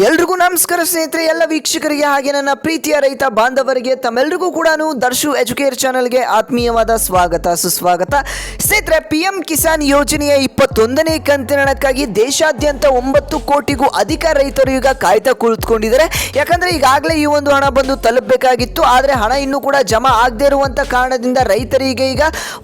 ಎಲ್ರಿಗೂ ನಮಸ್ಕಾರ ಸ್ನೇಹಿತರೆ, ಎಲ್ಲ ವೀಕ್ಷಕರಿಗೆ ಹಾಗೆ ನನ್ನ ಪ್ರೀತಿಯ ರೈತ ಬಾಂಧವರಿಗೆ, ತಮ್ಮೆಲ್ರಿಗೂ ಕೂಡ ದರ್ಶು ಎಜುಕೇರ್ ಚಾನಲ್ಗೆ ಆತ್ಮೀಯವಾದ ಸ್ವಾಗತ, ಸುಸ್ವಾಗತ. ಸ್ನೇಹಿತರೆ ಪಿ ಎಂ ಕಿಸಾನ್ ಯೋಜನೆಯ ಇಪ್ಪತ್ತೊಂದನೇ ಕಂತಿನಕ್ಕಾಗಿ ದೇಶಾದ್ಯಂತ ಒಂಬತ್ತು ಕೋಟಿಗೂ ಅಧಿಕ ರೈತರು ಈಗ ಕಾಯ್ತಾ ಕುಳಿತುಕೊಂಡಿದ್ದಾರೆ. ಯಾಕಂದ್ರೆ ಈಗಾಗಲೇ ಈ ಒಂದು ಹಣ ಬಂದು ತಲುಪಬೇಕಾಗಿತ್ತು, ಆದರೆ ಹಣ ಇನ್ನೂ ಕೂಡ ಜಮಾ ಆಗದೇ ಇರುವಂಥ ಕಾರಣದಿಂದ ರೈತರಿಗೆ ಈಗ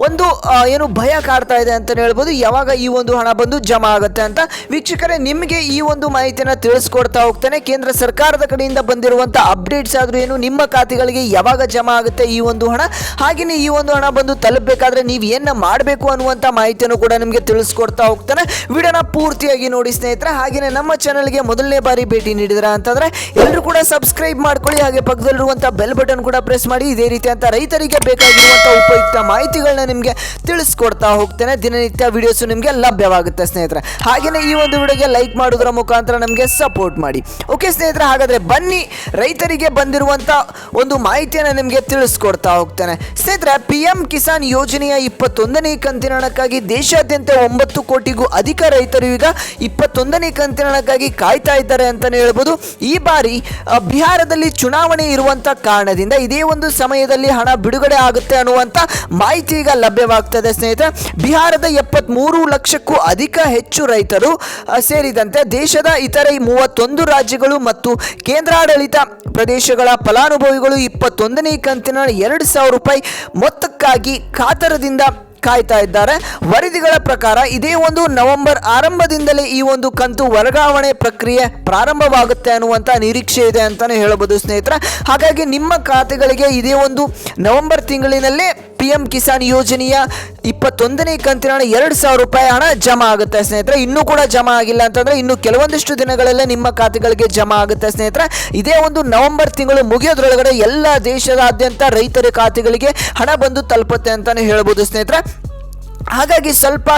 ಒಂದು ಏನು ಭಯ ಕಾಡ್ತಾ ಇದೆ ಅಂತ ಹೇಳ್ಬೋದು. ಯಾವಾಗ ಈ ಒಂದು ಹಣ ಬಂದು ಜಮಾ ಆಗುತ್ತೆ ಅಂತ ವೀಕ್ಷಕರೇ, ನಿಮಗೆ ಈ ಒಂದು ಮಾಹಿತಿಯನ್ನು ತಿಳಿಸ್ಕೊಡ್ತಾ ಹೋಗ್ತಾನೆ. ಕೇಂದ್ರ ಸರ್ಕಾರದ ಕಡೆಯಿಂದ ಬಂದಿರುವಂತ ಅಪ್ಡೇಟ್ಸ್ ಆದ್ರೂ ಏನು, ನಿಮ್ಮ ಖಾತೆಗಳಿಗೆ ಯಾವಾಗ ಜಮಾ ಆಗುತ್ತೆ ಈ ಒಂದು ಹಣ? ಹಾಗೆಯೇ ಈ ಒಂದು ಹಣ ಬಂದು ತಲುಪಬೇಕಾದ್ರೆ ನೀವು ಏನ ಮಾಡಬೇಕು ಅನ್ನುವಂಥ ಮಾಹಿತಿಯನ್ನು ಕೂಡ ನಿಮಗೆ ತಿಳಿಸ್ಕೊಡ್ತಾ ಹೋಗ್ತಾನೆ. ವಿಡಿಯೋನ ಪೂರ್ತಿಯಾಗಿ ನೋಡಿ ಸ್ನೇಹಿತರೆ. ಹಾಗೆಯೇ ನಮ್ಮ ಚಾನಲ್ಗೆ ಮೊದಲನೇ ಬಾರಿ ಭೇಟಿ ನೀಡಿದ್ರ ಅಂತಂದ್ರೆ ಎಲ್ಲರೂ ಕೂಡ ಸಬ್ಸ್ಕ್ರೈಬ್ ಮಾಡ್ಕೊಳ್ಳಿ. ಹಾಗೆ ಪಕ್ಕದಲ್ಲಿರುವಂತಹ ಬೆಲ್ ಬಟನ್ ಕೂಡ ಪ್ರೆಸ್ ಮಾಡಿ. ಇದೇ ರೀತಿ ಅಂತ ರೈತರಿಗೆ ಬೇಕಾಗಿರುವಂತಹ ಉಪಯುಕ್ತ ಮಾಹಿತಿಗಳನ್ನ ನಿಮಗೆ ತಿಳಿಸ್ಕೊಡ್ತಾ ಹೋಗ್ತೇನೆ. ದಿನನಿತ್ಯ ವಿಡಿಯೋಸ್ ನಿಮಗೆ ಲಭ್ಯವಾಗುತ್ತೆ ಸ್ನೇಹಿತರೆ. ಹಾಗೆಯೇ ಈ ಒಂದು ವಿಡಿಯೋಗೆ ಲೈಕ್ ಮಾಡೋದ್ರ ಮುಖಾಂತರ ನಮಗೆ ಸಪೋರ್ಟ್ ಮಾಡಿ. ಓಕೆ ಸ್ನೇಹಿತರೆ, ಹಾಗಾದ್ರೆ ಬನ್ನಿ, ರೈತರಿಗೆ ಬಂದಿರುವಂಥ ಒಂದು ಮಾಹಿತಿಯನ್ನು ನಿಮಗೆ ತಿಳಿಸ್ಕೊಡ್ತಾ ಹೋಗ್ತೇನೆ. ಸ್ನೇಹಿತರೆ ಪಿ ಎಂ ಕಿಸಾನ್ ಯೋಜನೆಯ ಇಪ್ಪತ್ತೊಂದನೇ ಕಂತಿನ ಹಣಕ್ಕಾಗಿ ದೇಶಾದ್ಯಂತ ಒಂಬತ್ತು ಕೋಟಿಗೂ ಅಧಿಕ ರೈತರು ಈಗ ಇಪ್ಪತ್ತೊಂದನೇ ಕಂತಿನ ಹಣಕ್ಕಾಗಿ ಕಾಯ್ತಾ ಇದ್ದಾರೆ ಅಂತಲೇ ಹೇಳ್ಬೋದು. ಈ ಬಾರಿ ಬಿಹಾರದಲ್ಲಿ ಚುನಾವಣೆ ಇರುವಂಥ ಕಾರಣದಿಂದ ಇದೇ ಒಂದು ಸಮಯದಲ್ಲಿ ಹಣ ಬಿಡುಗಡೆ ಆಗುತ್ತೆ ಅನ್ನುವಂಥ ಮಾಹಿತಿ ಈಗ ಲಭ್ಯವಾಗ್ತದೆ ಸ್ನೇಹಿತರೆ. ಬಿಹಾರದ ಎಪ್ಪತ್ಮೂರು ಲಕ್ಷಕ್ಕೂ ಅಧಿಕ ಹೆಚ್ಚು ರೈತರು ಸೇರಿದಂತೆ ದೇಶದ ಇತರೆ ಮೂವತ್ತೊಂದು ರಾಜ್ಯಗಳು ಮತ್ತು ಕೇಂದ್ರಾಡಳಿತ ಪ್ರದೇಶಗಳ ಫಲಾನುಭವಿಗಳು ಇಪ್ಪತ್ತೊಂದನೇ ಕಂತಿನ ಎರಡು ಸಾವಿರ ರೂಪಾಯಿ ಮೊತ್ತಕ್ಕಾಗಿ ಕಾತರದಿಂದ ಕಾಯ್ತಾ ಇದ್ದಾರೆ. ವರದಿಗಳ ಪ್ರಕಾರ ಇದೇ ಒಂದು ನವೆಂಬರ್ ಆರಂಭದಿಂದಲೇ ಈ ಒಂದು ಕಂತು ವರ್ಗಾವಣೆ ಪ್ರಕ್ರಿಯೆ ಪ್ರಾರಂಭವಾಗುತ್ತೆ ಅನ್ನುವಂಥ ನಿರೀಕ್ಷೆ ಇದೆ ಅಂತಲೇ ಹೇಳಬಹುದು ಸ್ನೇಹಿತರ. ಹಾಗಾಗಿ ನಿಮ್ಮ ಖಾತೆಗಳಿಗೆ ಇದೇ ಒಂದು ನವೆಂಬರ್ ತಿಂಗಳಿನಲ್ಲೇ ಎಂ ಕಿಸಾನ್ ಯೋಜನೆಯ ಇಪ್ಪತ್ತೊಂದನೇ ಕಂತಿನ ಹಣ ಎರಡು ಸಾವಿರ ರೂಪಾಯಿ ಹಣ ಜಮಾ ಆಗುತ್ತೆ ಸ್ನೇಹಿತರೆ. ಇನ್ನೂ ಕೂಡ ಜಮಾ ಆಗಿಲ್ಲ ಅಂತಂದ್ರೆ ಇನ್ನು ಕೆಲವೊಂದಿಷ್ಟು ದಿನಗಳಲ್ಲೇ ನಿಮ್ಮ ಖಾತೆಗಳಿಗೆ ಜಮಾ ಆಗುತ್ತೆ ಸ್ನೇಹಿತರೆ. ಇದೇ ಒಂದು ನವೆಂಬರ್ ತಿಂಗಳು ಮುಗಿಯೋದ್ರೊಳಗಡೆ ಎಲ್ಲ ದೇಶದಾದ್ಯಂತ ರೈತರ ಖಾತೆಗಳಿಗೆ ಹಣ ಬಂದು ತಲುಪುತ್ತೆ ಅಂತಾನೆ ಹೇಳ್ಬೋದು ಸ್ನೇಹಿತರೆ. ಹಾಗಾಗಿ ಸ್ವಲ್ಪ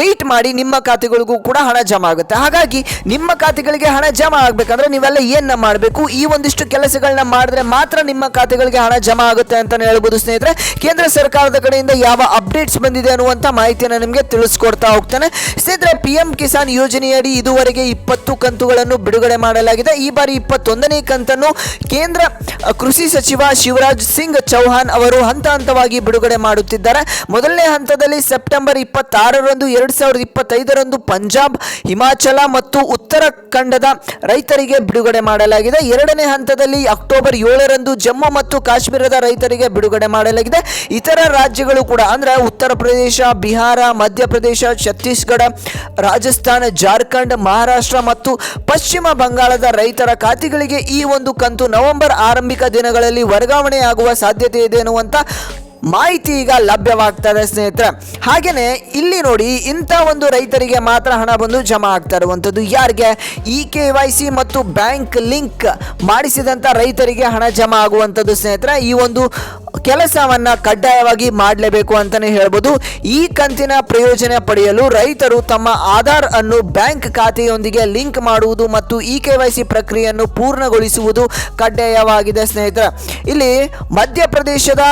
ವೆಯ್ಟ್ ಮಾಡಿ ನಿಮ್ಮ ಖಾತೆಗಳಿಗೂ ಕೂಡ ಹಣ ಜಮಾ ಆಗುತ್ತೆ. ಹಾಗಾಗಿ ನಿಮ್ಮ ಖಾತೆಗಳಿಗೆ ಹಣ ಜಮಾ ಆಗಬೇಕಂದ್ರೆ ನೀವೆಲ್ಲ ಏನ ಮಾಡಬೇಕು? ಈ ಒಂದಿಷ್ಟು ಕೆಲಸಗಳನ್ನ ಮಾಡಿದ್ರೆ ಮಾತ್ರ ನಿಮ್ಮ ಖಾತೆಗಳಿಗೆ ಹಣ ಜಮಾ ಆಗುತ್ತೆ ಅಂತಲೇ ಹೇಳ್ಬೋದು ಸ್ನೇಹಿತರೆ. ಕೇಂದ್ರ ಸರ್ಕಾರದ ಕಡೆಯಿಂದ ಯಾವ ಅಪ್ಡೇಟ್ಸ್ ಬಂದಿದೆ ಅನ್ನುವಂಥ ಮಾಹಿತಿಯನ್ನು ನಿಮಗೆ ತಿಳಿಸ್ಕೊಡ್ತಾ ಹೋಗ್ತಾನೆ. ಸ್ನೇಹಿತರೆ ಪಿ ಎಂ ಕಿಸಾನ್ ಯೋಜನೆಯಡಿ ಇದುವರೆಗೆ ಇಪ್ಪತ್ತು ಕಂತುಗಳನ್ನು ಬಿಡುಗಡೆ ಮಾಡಲಾಗಿದೆ. ಈ ಬಾರಿ ಇಪ್ಪತ್ತೊಂದನೇ ಕಂತನ್ನು ಕೇಂದ್ರ ಕೃಷಿ ಸಚಿವ ಶಿವರಾಜ್ ಸಿಂಗ್ ಚೌಹಾನ್ ಅವರು ಹಂತ ಹಂತವಾಗಿ ಬಿಡುಗಡೆ ಮಾಡುತ್ತಿದ್ದಾರೆ. ಮೊದಲನೇ ಹಂತದಲ್ಲಿ ಸೆಪ್ಟೆಂಬರ್ ಇಪ್ಪತ್ತಾರರಂದು, ಎರಡು ಸಾವಿರದ ಇಪ್ಪತ್ತೈದರಂದು ಪಂಜಾಬ್, ಹಿಮಾಚಲ ಮತ್ತು ಉತ್ತರಾಖಂಡದ ರೈತರಿಗೆ ಬಿಡುಗಡೆ ಮಾಡಲಾಗಿದೆ. ಎರಡನೇ ಹಂತದಲ್ಲಿ ಅಕ್ಟೋಬರ್ ಏಳರಂದು ಜಮ್ಮು ಮತ್ತು ಕಾಶ್ಮೀರದ ರೈತರಿಗೆ ಬಿಡುಗಡೆ ಮಾಡಲಾಗಿದೆ. ಇತರ ರಾಜ್ಯಗಳು ಕೂಡ, ಅಂದ್ರೆ ಉತ್ತರ ಪ್ರದೇಶ, ಬಿಹಾರ ಮಧ್ಯಪ್ರದೇಶ ಛತ್ತೀಸ್ಗಢ, ರಾಜಸ್ಥಾನ, ಜಾರ್ಖಂಡ್, ಮಹಾರಾಷ್ಟ್ರ ಮತ್ತು ಪಶ್ಚಿಮ ಬಂಗಾಳದ ರೈತರ ಖಾತೆಗಳಿಗೆ ಈ ಒಂದು ಕಂತು ನವೆಂಬರ್ ಆರಂಭಿಕ ದಿನಗಳಲ್ಲಿ ವರ್ಗಾವಣೆಯಾಗುವ ಸಾಧ್ಯತೆ ಇದೆ ಎನ್ನುವಂತ ಮಾಹಿತಿ ಈಗ ಲಭ್ಯವಾಗ್ತದೆ, ಸ್ನೇಹಿತರೆ. ಹಾಗೆಯೇ ಇಲ್ಲಿ ನೋಡಿ, ಇಂಥ ಒಂದು ರೈತರಿಗೆ ಮಾತ್ರ ಹಣ ಬಂದು ಜಮಾ ಆಗ್ತಾ ಇರುವಂಥದ್ದು ಯಾರಿಗೆ? ಇ ಕೆ ವೈ ಸಿ ಮತ್ತು ಬ್ಯಾಂಕ್ ಲಿಂಕ್ ಮಾಡಿಸಿದಂಥ ರೈತರಿಗೆ ಹಣ ಜಮಾ ಆಗುವಂಥದ್ದು, ಸ್ನೇಹಿತರೆ. ಈ ಒಂದು ಕೆಲಸವನ್ನು ಕಡ್ಡಾಯವಾಗಿ ಮಾಡಲೇಬೇಕು ಅಂತಲೇ ಹೇಳ್ಬೋದು. ಈ ಕಂತಿನ ಪ್ರಯೋಜನ ಪಡೆಯಲು ರೈತರು ತಮ್ಮ ಆಧಾರ್ ಅನ್ನು ಬ್ಯಾಂಕ್ ಖಾತೆಯೊಂದಿಗೆ ಲಿಂಕ್ ಮಾಡುವುದು ಮತ್ತು ಇ ಕೆ ವೈ ಸಿ ಪ್ರಕ್ರಿಯೆಯನ್ನು ಪೂರ್ಣಗೊಳಿಸುವುದು ಕಡ್ಡಾಯವಾಗಿದೆ, ಸ್ನೇಹಿತರೆ. ಇಲ್ಲಿ ಮಧ್ಯಪ್ರದೇಶದ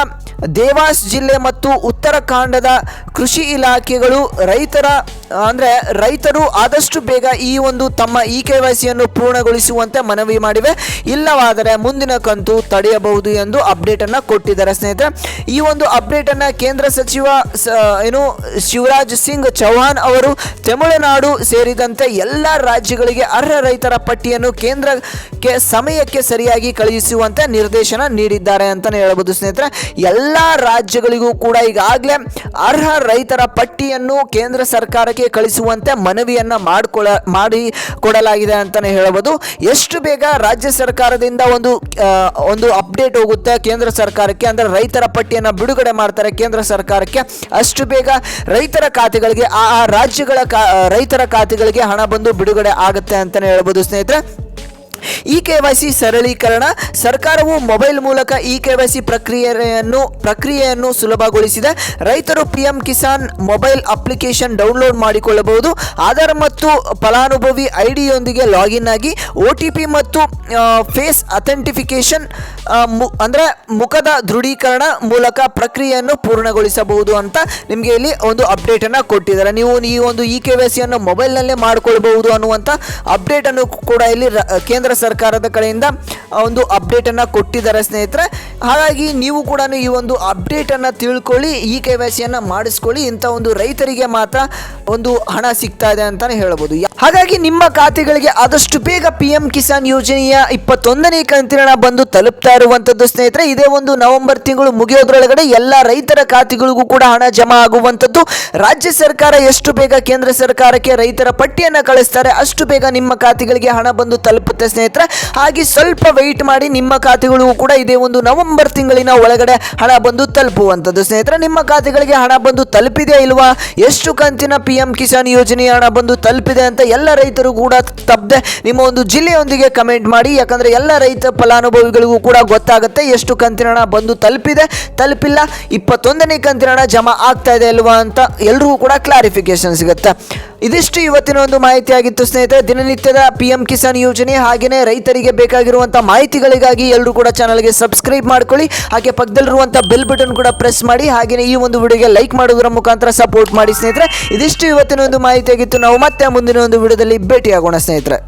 ದೇವಾಸ್ ಜಿಲ್ಲೆ ಮತ್ತು ಉತ್ತರಾಖಂಡದ ಕೃಷಿ ಇಲಾಖೆಗಳು ರೈತರ, ಅಂದರೆ ರೈತರು ಆದಷ್ಟು ಬೇಗ ಈ ಒಂದು ತಮ್ಮ ಇ ಕೆ ವೈ ಸಿಯನ್ನು ಪೂರ್ಣಗೊಳಿಸುವಂತೆ ಮನವಿ ಮಾಡಿವೆ. ಇಲ್ಲವಾದರೆ ಮುಂದಿನ ಕಂತು ತಡೆಯಬಹುದು ಎಂದು ಅಪ್ಡೇಟನ್ನು ಕೊಟ್ಟಿದ್ದಾರೆ ಸ್ನೇಹಿತರೆ. ಈ ಒಂದು ಅಪ್ಡೇಟನ್ನು ಕೇಂದ್ರ ಸಚಿವ ಏನು, ಶಿವರಾಜ್ ಸಿಂಗ್ ಚೌಹಾಣ್ ಅವರು ತಮಿಳುನಾಡು ಸೇರಿದಂತೆ ಎಲ್ಲ ರಾಜ್ಯಗಳಿಗೆ ಅರ್ಹ ರೈತರ ಪಟ್ಟಿಯನ್ನು ಕೇಂದ್ರಕ್ಕೆ ಸಮಯಕ್ಕೆ ಸರಿಯಾಗಿ ಕಳುಹಿಸುವಂತೆ ನಿರ್ದೇಶನ ನೀಡಿದ್ದಾರೆ ಅಂತಲೇ ಹೇಳ್ಬೋದು ಸ್ನೇಹಿತರೆ. ಎಲ್ಲ ರಾಜ್ಯಗಳಿಗೂ ಕೂಡ ಈಗಾಗಲೇ ಅರ್ಹ ರೈತರ ಪಟ್ಟಿಯನ್ನು ಕೇಂದ್ರ ಸರ್ಕಾರಕ್ಕೆ ಕಳಿಸುವಂತೆ ಮನವಿಯನ್ನ ಮಾಡಿಕೊಳ, ಮಾಡಿ ಕೊಡಲಾಗಿದೆ ಅಂತಲೇ ಹೇಳಬಹುದು. ಎಷ್ಟು ಬೇಗ ರಾಜ್ಯ ಸರ್ಕಾರದಿಂದ ಒಂದು ಒಂದು ಅಪ್ಡೇಟ್ ಹೋಗುತ್ತೆ ಕೇಂದ್ರ ಸರ್ಕಾರಕ್ಕೆ, ಅಂದರೆ ರೈತರ ಪಟ್ಟಿಯನ್ನು ಬಿಡುಗಡೆ ಮಾಡ್ತಾರೆ ಕೇಂದ್ರ ಸರ್ಕಾರಕ್ಕೆ, ಅಷ್ಟು ಬೇಗ ರೈತರ ಖಾತೆಗಳಿಗೆ, ಆ ರಾಜ್ಯಗಳ ರೈತರ ಖಾತೆಗಳಿಗೆ ಹಣ ಬಂದು ಬಿಡುಗಡೆ ಆಗುತ್ತೆ ಅಂತಲೇ ಹೇಳ್ಬೋದು ಸ್ನೇಹಿತರೆ ಇ ಕೆ ವೈ ಸಿ ಸರಳೀಕರಣ ಸರ್ಕಾರವು ಮೊಬೈಲ್ ಮೂಲಕ ಇ ಕೆ ವೈ ಸಿ ಪ್ರಕ್ರಿಯೆಯನ್ನು ಪ್ರಕ್ರಿಯೆಯನ್ನು ಸುಲಭಗೊಳಿಸಿದೆ. ರೈತರು PM Kisan mobile application download ಮಾಡಿಕೊಳ್ಳಬಹುದು. ಆಧಾರ್ ಮತ್ತು ಫಲಾನುಭವಿ ಐ ಡಿಯೊಂದಿಗೆ ಲಾಗಿನ್ ಆಗಿ ಒ ಟಿ ಪಿ ಮತ್ತು ಫೇಸ್ ಅಥೆಂಟಿಫಿಕೇಶನ್ ಅಂದರೆ ಮುಖದ ದೃಢೀಕರಣ ಮೂಲಕ ಪ್ರಕ್ರಿಯೆಯನ್ನು ಪೂರ್ಣಗೊಳಿಸಬಹುದು ಅಂತ ನಿಮಗೆ ಇಲ್ಲಿ ಒಂದು ಅಪ್ಡೇಟನ್ನು ಕೊಟ್ಟಿದ್ದಾರೆ. ನೀವು ಈ ಒಂದು ಇ ಕೆ ವೈ ಸಿಯನ್ನು ಮೊಬೈಲ್ನಲ್ಲೇ ಮಾಡಿಕೊಳ್ಬಹುದು ಅನ್ನುವಂಥ ಅಪ್ಡೇಟನ್ನು ಕೂಡ ಇಲ್ಲಿ ಕೇಂದ್ರ ಸರ್ಕಾರದ ಕಡೆಯಿಂದ ಒಂದು ಅಪ್ಡೇಟನ್ನು ಕೊಟ್ಟಿದ್ದಾರೆ ಸ್ನೇಹಿತರೆ. ಹಾಗಾಗಿ ನೀವು ಕೂಡ ಈ ಒಂದು ಅಪ್ಡೇಟನ್ನು ತಿಳ್ಕೊಳ್ಳಿ ಇ ಕೆ ವೈ ಸಿಯನ್ನು ಮಾಡಿಸ್ಕೊಳ್ಳಿ, ಇಂಥ ಒಂದು ರೈತರಿಗೆ ಮಾತ್ರ ಒಂದು ಹಣ ಸಿಗ್ತಾ ಇದೆ ಅಂತಲೇ ಹೇಳ್ಬೋದು. ಹಾಗಾಗಿ ನಿಮ್ಮ ಖಾತೆಗಳಿಗೆ ಆದಷ್ಟು ಬೇಗ ಪಿ ಎಂ ಕಿಸಾನ್ ಯೋಜನೆಯ ಇಪ್ಪತ್ತೊಂದನೇ ಕಂತಿನ ಬಂದು ತಲುಪ್ತಾ ಇರುವಂಥದ್ದು ಸ್ನೇಹಿತರೆ, ಇದೇ ಒಂದು ನವೆಂಬರ್ ತಿಂಗಳು ಮುಗಿಯೋದ್ರೊಳಗಡೆ ಎಲ್ಲ ರೈತರ ಖಾತೆಗಳಿಗೂ ಕೂಡ ಹಣ ಜಮಾ ಆಗುವಂಥದ್ದು. ರಾಜ್ಯ ಸರ್ಕಾರ ಎಷ್ಟು ಬೇಗ ಕೇಂದ್ರ ಸರ್ಕಾರಕ್ಕೆ ರೈತರ ಪಟ್ಟಿಯನ್ನು ಕಳಿಸ್ತಾರೆ, ಅಷ್ಟು ಬೇಗ ನಿಮ್ಮ ಖಾತೆಗಳಿಗೆ ಹಣ ಬಂದು ತಲುಪುತ್ತೆ ಸ್ನೇಹಿತರೆ. ಹಾಗೆ ಸ್ವಲ್ಪ ವೆಯ್ಟ್ ಮಾಡಿ ನಿಮ್ಮ ಖಾತೆಗಳಿಗೂ ಕೂಡ ಇದೇ ಒಂದು ನವೆಂಬರ್ ತಿಂಗಳಿನ ಒಳಗಡೆ ಹಣ ಬಂದು ತಲುಪುವಂಥದ್ದು. ಸ್ನೇಹಿತರೆ, ನಿಮ್ಮ ಖಾತೆಗಳಿಗೆ ಹಣ ಬಂದು ತಲುಪಿದೆ ಇಲ್ವಾ? ಎಷ್ಟು ಕಂತಿನ ಪಿ ಎಂ ಕಿಸಾನ್ ಯೋಜನೆಯ ಹಣ ಬಂದು ತಲುಪಿದೆ ಅಂತ ಎಲ್ಲ ರೈತರು ಕೂಡ ತಪ್ಪದೆ ನಿಮ್ಮ ಒಂದು ಜಿಲ್ಲೆಯೊಂದಿಗೆ ಕಮೆಂಟ್ ಮಾಡಿ. ಯಾಕಂದರೆ ಎಲ್ಲ ರೈತ ಫಲಾನುಭವಿಗಳಿಗೂ ಕೂಡ ಗೊತ್ತಾಗುತ್ತೆ ಎಷ್ಟು ಕಂತಿನ ಹಣ ಬಂದು ತಲುಪಿದೆ, ತಲುಪಿಲ್ಲ, ಇಪ್ಪತ್ತೊಂದನೇ ಕಂತಿನ ಹಣ ಜಮಾ ಆಗ್ತಾ ಇದೆ ಅಲ್ವಾ ಅಂತ ಎಲ್ರಿಗೂ ಕೂಡ ಕ್ಲಾರಿಫಿಕೇಶನ್ ಸಿಗುತ್ತೆ. ಇದಿಷ್ಟು ಇವತ್ತಿನ ಒಂದು ಮಾಹಿತಿ ಆಗಿತ್ತು ಸ್ನೇಹಿತರೆ. ದಿನನಿತ್ಯದ ಪಿ ಎಂ ಕಿಸಾನ್ ಯೋಜನೆ ಹಾಗೆಯೇ ರೈತರಿಗೆ ಬೇಕಾಗಿರುವಂಥ ಮಾಹಿತಿಗಳಿಗಾಗಿ ಎಲ್ಲರೂ ಕೂಡ ಚಾನಲ್ಗೆ ಸಬ್ಸ್ಕ್ರೈಬ್ ಮಾಡ್ಕೊಳ್ಳಿ. ಹಾಗೆ ಪಕ್ಕದಲ್ಲಿರುವಂಥ ಬೆಲ್ ಬಟನ್ ಕೂಡ ಪ್ರೆಸ್ ಮಾಡಿ ಹಾಗೆಯೇ ಈ ಒಂದು ವಿಡಿಯೋಗೆ ಲೈಕ್ ಮಾಡೋದರ ಮುಖಾಂತರ ಸಪೋರ್ಟ್ ಮಾಡಿ ಸ್ನೇಹಿತರೆ. ಇದಿಷ್ಟು ಇವತ್ತಿನ ಒಂದು ಮಾಹಿತಿಯಾಗಿತ್ತು. ನಾವು ಮತ್ತೆ ಮುಂದಿನ ಒಂದು ವಿಡಿಯೋದಲ್ಲಿ ಭೇಟಿಯಾಗೋಣ ಸ್ನೇಹಿತರೆ.